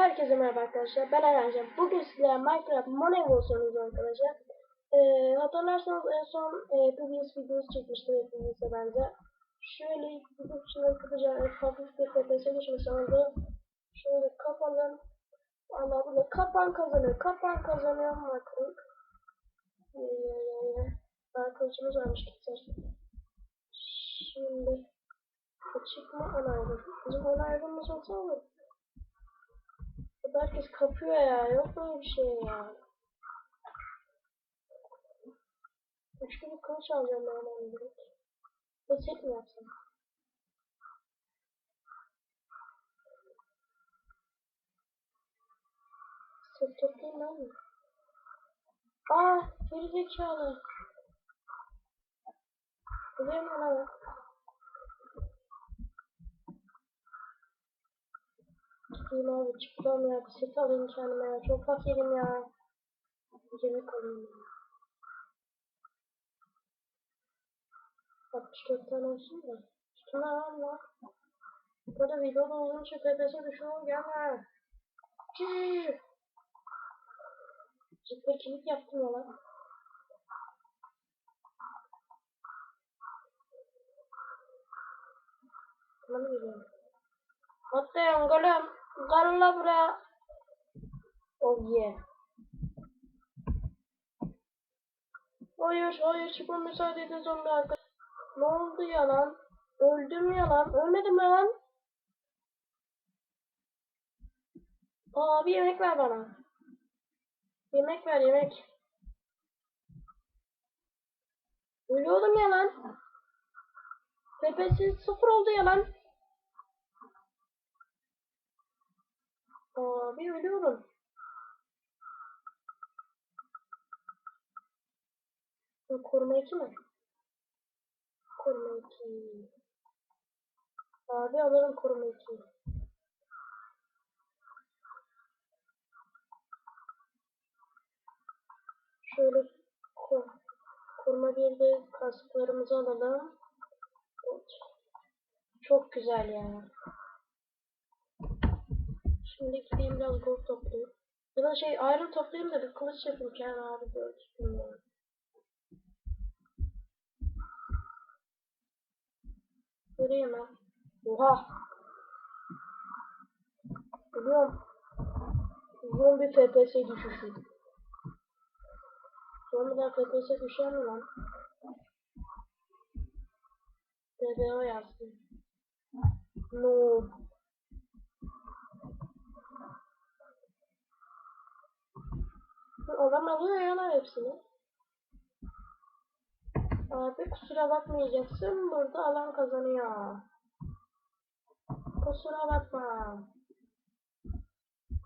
Herkese merhaba arkadaşlar. Ben Erhancan. Bugün sizlere Minecraft Moneyball oynuyoruz arkadaşlar. Ee, hatırlarsanız en son e, previous videosu çekmiştim hepinizle bence. Şöyle gidip şunları kısaca hafif bir FPS geçmiş oldu. Şöyle kapalım. Allah burada kapan kazanıyor. Kapan kazanıyor bakın. Ee, arkadaşımız varmış gideceğiz. Şimdi açık mı onaylı? Bizim onaylımız olsa olur. Herkes kapıyor ya. Yok böyle bir şey ya. Üçlü bir kılıç alacağım ben hemen direkt. Basit mi yapsam? Sırt toplayayım ben mi? Aa! Geri zekalı. Biliyor musun lan? Gideyim abi çıkmam ya. Set alayım kendime ya. Çok fakirim ya. Yemek alayım ya. 64 tane olsun da. Şuna Allah. Burada videoda için PPS'e düşüyor. Gelme. Cııı. Ciddi kilit yaptım ya lan. Tamam geliyorum. Atlayın gülüm. Gel la buraya. Oh yeah. Hayır hayır çıkma müsaade edin zombi arkadaş. Ne oldu ya lan? Öldüm ya lan. Ölmedim ya lan. Abi yemek ver bana. Yemek ver yemek. Ölüyordum ya lan. Tepesi sıfır oldu ya lan. Abi ölüyorum. Koruma iki mi? Koruma iki. Abi alırım koruma iki. Şöyle ko koruma bir de kasklarımızı alalım. Çok güzel ya. Şimdi gideyim biraz gold toplayayım. Ya da şey iron toplayayım da bir kılıç yapayım Kenan abi görsün ya. Göreyim ben. Oha. Biliyorum. Uzun bir FPS düşüşü. Sonradan FPS düşer mi lan? TBO yazsın. No. Adam alıyor ya lan hepsini. Abi kusura bakmayacaksın. Burada alan kazanıyor. Kusura bakma.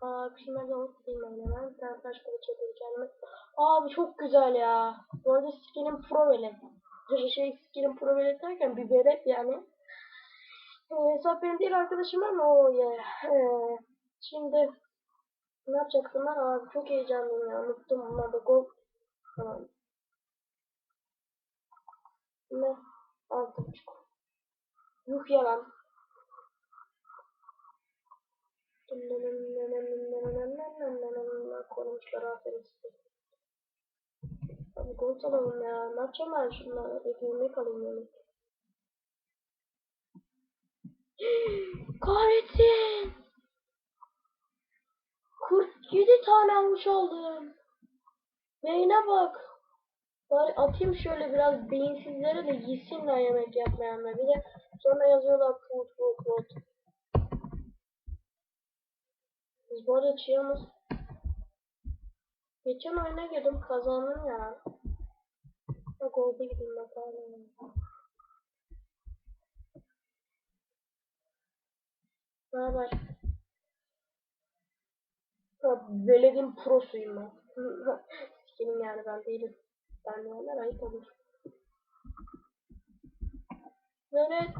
Abi şimdi de unutmayayım hemen. Ben kılıç yapayım kendime. Abi çok güzel ya. Bu arada skinim pro velet. Şey skinim pro velet derken bir velet yani. Ee, hesap benim değil arkadaşım ama o ya. Ee, şimdi ne yapacaktım ben abi çok heyecanlıyım ya. Unuttum bunlar da gol. Tamam. Ne? Altı buçuk. Yuh yalan. Konumuşlar aferin size. Abi gol alalım ya. Ne yapacağım ben şunları? Ekmeğimi alayım yani. Kahretsin. 47 tane almış oldum. Beyne bak. Bari atayım şöyle biraz beyinsizlere de gitsinler yemek yapmayanlar. Bir de sonra yazıyorlar food food food. Biz bu arada çiğimiz. Geçen oyuna girdim kazandım ya. Bak oldu gideyim bakalım. Ya, Veled'in prosuyum ben. Sikinim yani ben değilim. Ben de ayıp olur. Veled.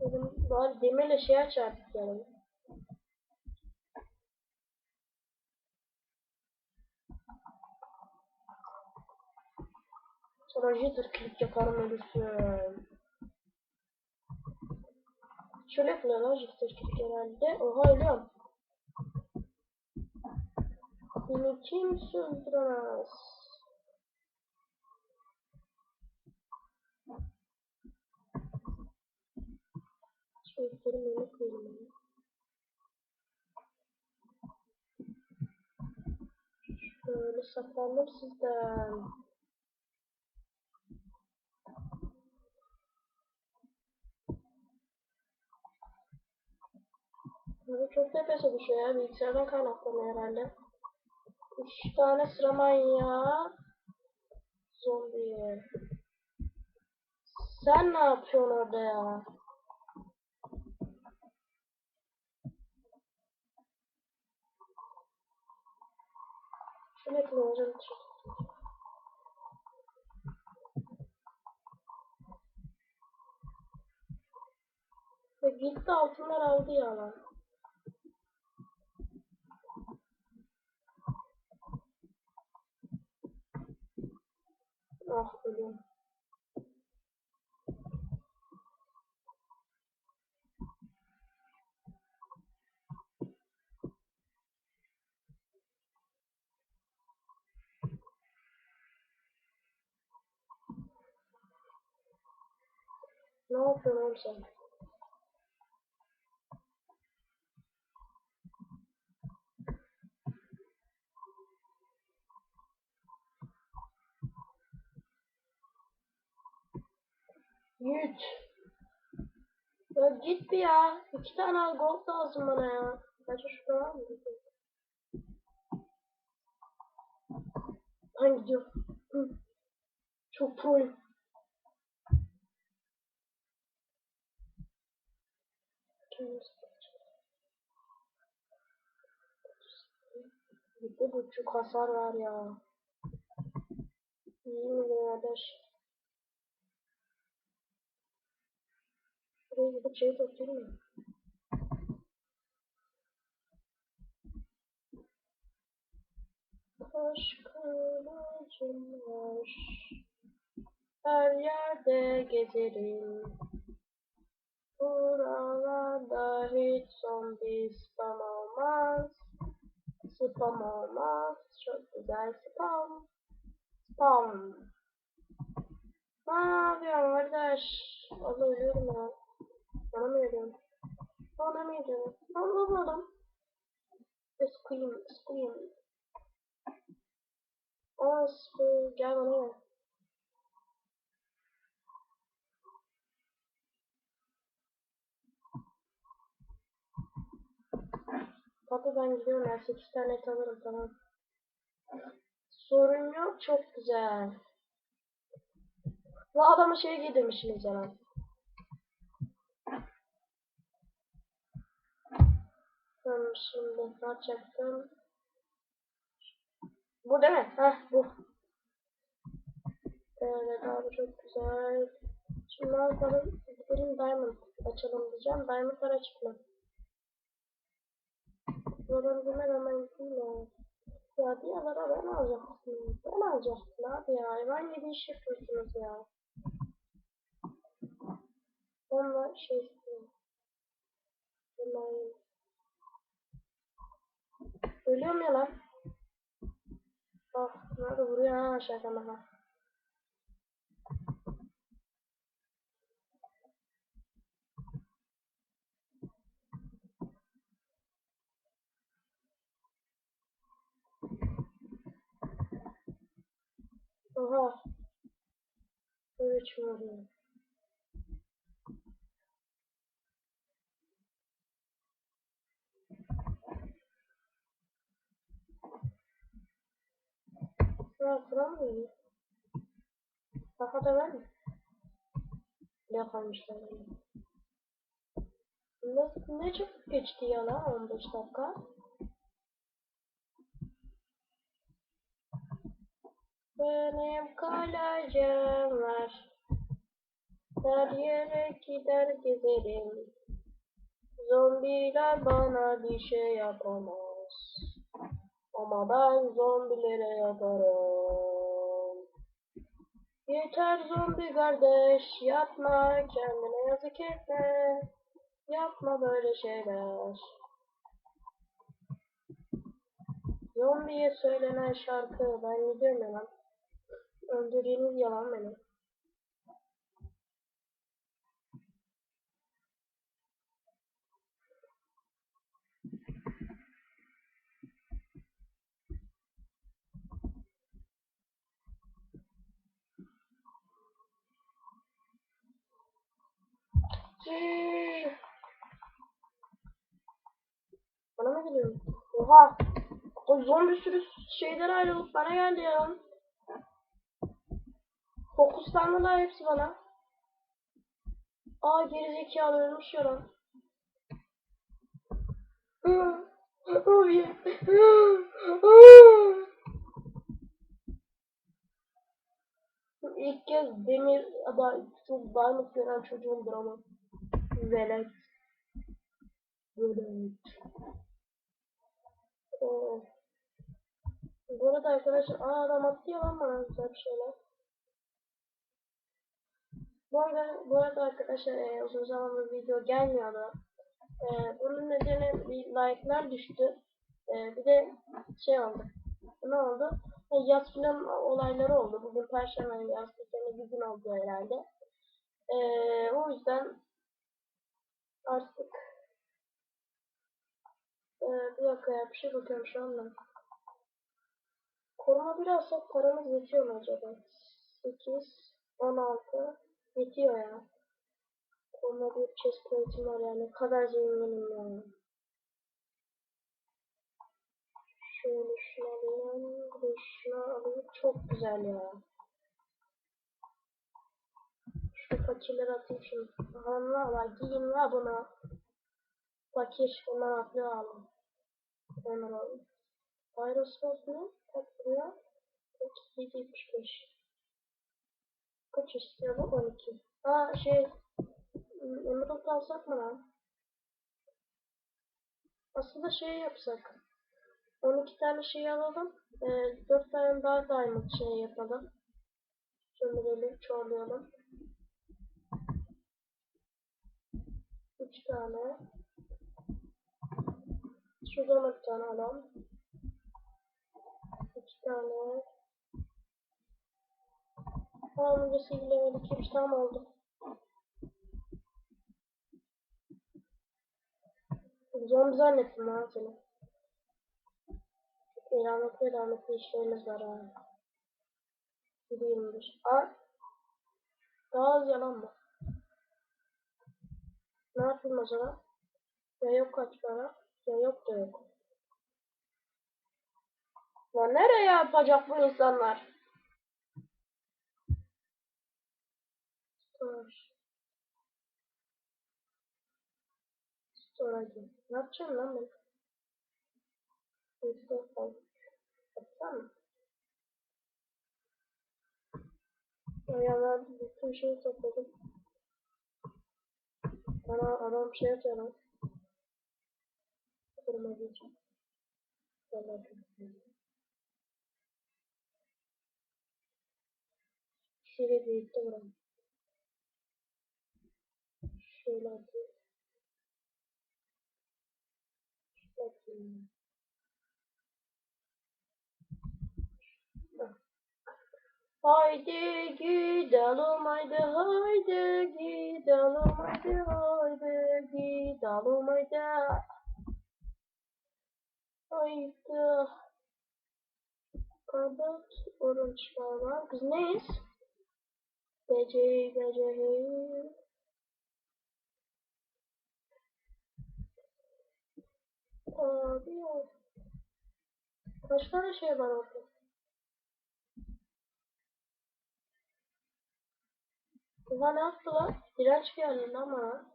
Dedim bari demirle şey aç artık yani. Sonra jitter yaparım ölürsün. Şöyle yapılıyor lan Jupiter genelde. Oha ölüyorum. Beni kimse öldüremez. Çocuklarım yemek verin Şöyle saklandım sizden. Bu çok tepesi düşüyor ya. Bilgisayardan kaynaklanıyor herhalde. Üç tane sıra manyağı. Zombi. Sen ne yapıyorsun orada ya? Şöyle kullanacağım. Ve gitti altınlar aldı ya lan. Ah ölüyorum. Ne Yiğit. Ya git bir ya. İki tane al gold lazım bana ya. Kaça şurada var mı? Ben gidiyorum. Çok proyum. Bir buçuk hasar var ya. İyi mi kardeş? Gidip şey toplayayım mı? Taş kılıcım var. Her yerde gezerim. Buralarda hiç zombi spam olmaz. Spam olmaz. Çok güzel spam. Spam. Ne yapıyorsun kardeş? Allah ölüyorum ya. Bana mı ölüyorum? Bana mı ölüyorum? Ben babalım. Scream, scream. Aa, scream. Gel bana gel. Papa ben gidiyorum ya 8 tane alırım tamam. Sorun yok çok güzel. Bu adamı şey giydirmişsiniz ya. Tamam şimdi ne yapacaktım? Bu değil mi? Heh bu. Evet abi çok güzel. Şimdi ne yapalım? Gidelim Diamond açalım diyeceğim. Diamond'lara çıkmam. Buradan hemen hemen gideyim ya. Ya diğerlere ben alacaktım. Ben alacaktım abi ya. Hayvan gibi iş yapıyorsunuz ya. Onunla şey istiyorum. Hemen. Ölüyorum ya lan. Bak nerede vuruyor ha aşağıdan ha. Oha. Böyle çıkıyor. Ya sıra mı geliyor? Kafa var mı? Ne kalmışlar yani? Ne, ne çok geçti ya lan 15 dakika. Benim kalacağım var. Her yere gider gezerim. Zombiler bana bir şey yapamaz. Ama ben zombilere yaparım. Yeter zombi kardeş yapma kendine yazık etme. Yapma böyle şeyler. Zombiye söylenen şarkı ben gidiyorum ya lan. Öldürdüğünüz yalan benim. Cıı. Bana mı gidiyorsun? Oha! O zombi sürü şeyden ayrılıp bana geldi ya. Fokuslandılar hepsi bana. Aa gerizekalı ölmüş ya lan. Oh yeah. İlk kez demir ada çok diamond gören çocuğumdur ama. Velet. Velet. Oo. Bu arada arkadaşlar aa adam atıyor lan bana güzel bir şeyler. Bu arada, bu arada arkadaşlar e, uzun zamandır video gelmiyordu. E, bunun nedeni bir like'lar düştü. E, bir de şey oldu. Ne oldu? E, yaz filan olayları oldu. Bugün perşembe yaz filanı bir gün oldu herhalde. E, o yüzden artık e, bir dakika ya bir şey bakıyorum şu anda. Koruma bir alsak paramız yetiyor mu acaba? 8, 16 yetiyor ya. Koruma bir chest plate'im var yani ne kadar zenginim ya. Şöyle şunu alayım, bir şunu alayım. Çok güzel ya. Şu fakirleri atayım şimdi. Allah Allah giyin la bunu. Fakir hemen atlıyor aldım. Hemen aldım. Aerospace ne? Kaç lira? 775. Kaç istiyor bu? 12. Aa şey Emerald alsak mı lan? Aslında şey yapsak. 12 tane şey alalım. E, 4 tane daha diamond şey yapalım. Sömürelim, çoğalayalım. 3 tane. Şuradan bir tane alalım. 2 tane. Tamam öncesi gidemedik. Hepsi tam oldu. Zombi zannettim lan seni. Elametli elametli işlerimiz var ha. 7-25. Aa. Daha az yalan mı? Ne yapayım o zaman? Ya yok kaç para? Ya yok da yok. Ya nereye yapacak bu insanlar? Store. Storage. Ne yapacağım lan ben? Mı? Ya ben bütün şeyi topladım. Bana adam şey atıyor lan. Kırma diyeceğim. Vallahi çok güzel. Şöyle büyüttü buram. Şöyle atayım. Şöyle atayım. Haydi gidelim haydi haydi gidelim haydi haydi gidelim haydi. Haydi. Kabat orançlar var. Biz neyiz? Gece hey. Abi ya. Kaç tane şey var orada? Ulan ne yaptılar? Direnç geldi ama.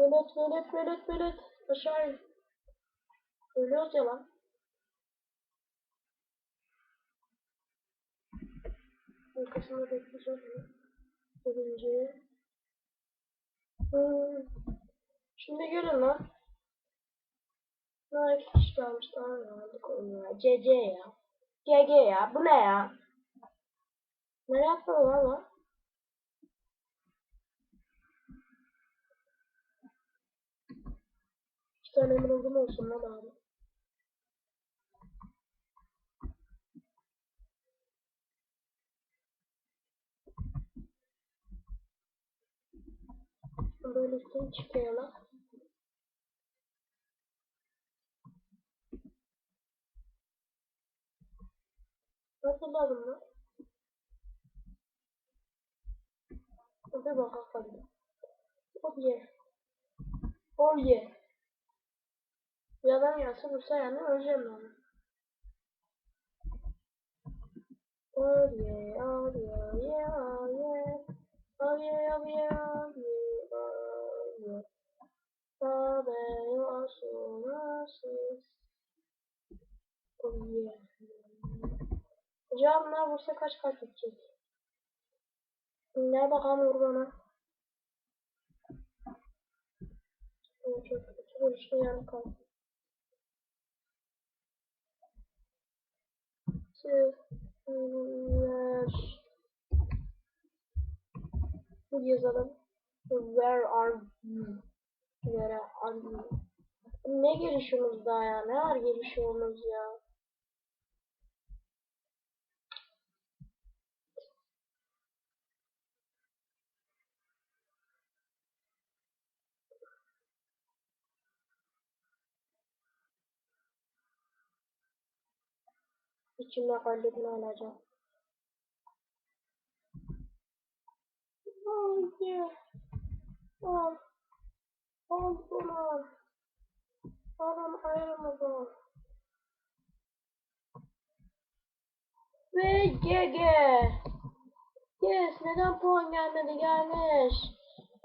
Velet velet velet velet. Aşağı in. Ölüyoruz ya lan. Arkasında bekleyeceğiz. Birinci. Hmm. Şimdi görün lan. Ne iki kişi kalmış tamam ya. Hadi koyun ya. CC ya. GG ya. Bu ne ya? Ne yaptı lan o? İki tane emerald'ım olsun lan abi. Böyle üstüne çıkıyor lan. Nasıl lazım lan? Hadi bakalım. Oh yeah. Oh yeah. Bir adam gelse vursa yani öleceğim ben. Oh yeah, oh yeah, yeah, oh yeah. Oh yeah, oh yeah, oh yeah, oh yeah. Father, you are so merciful. Oh yeah. Hocam bunlar vursa kaç kaç gidecek? Ne bakalım vur bana. Çok kötü vuruşta yarım kaldı. Sıfır. Bu yazalım. Where are you? Where are you? Ne gelişiyorsunuz daha ya? Ne var gelişiyorsunuz ya? İçimde kalbini alacağım. Oh yeah. Oh. Oh buna. Aman ayrılmadı. Ve GG. Yes neden puan gelmedi gelmiş.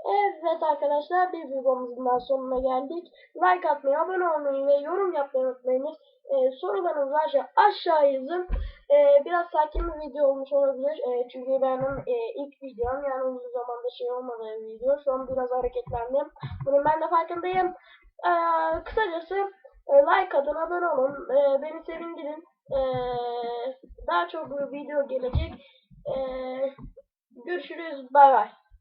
Evet arkadaşlar bir videomuzun sonuna geldik. Like atmayı, abone olmayı ve yorum yapmayı unutmayınız. Ee, sorularınızı aşağı yazın. Ee, biraz sakin bir video olmuş olabilir. Ee, çünkü benim e, ilk videom yani uzun zamanda şey olmadığı video. Şu an biraz hareketlendim. Bunun ben de farkındayım. Ee, kısacası e, like atın, abone olun. Ee, beni sevindirin. Ee, daha çok video gelecek. Ee, görüşürüz. Bay bay.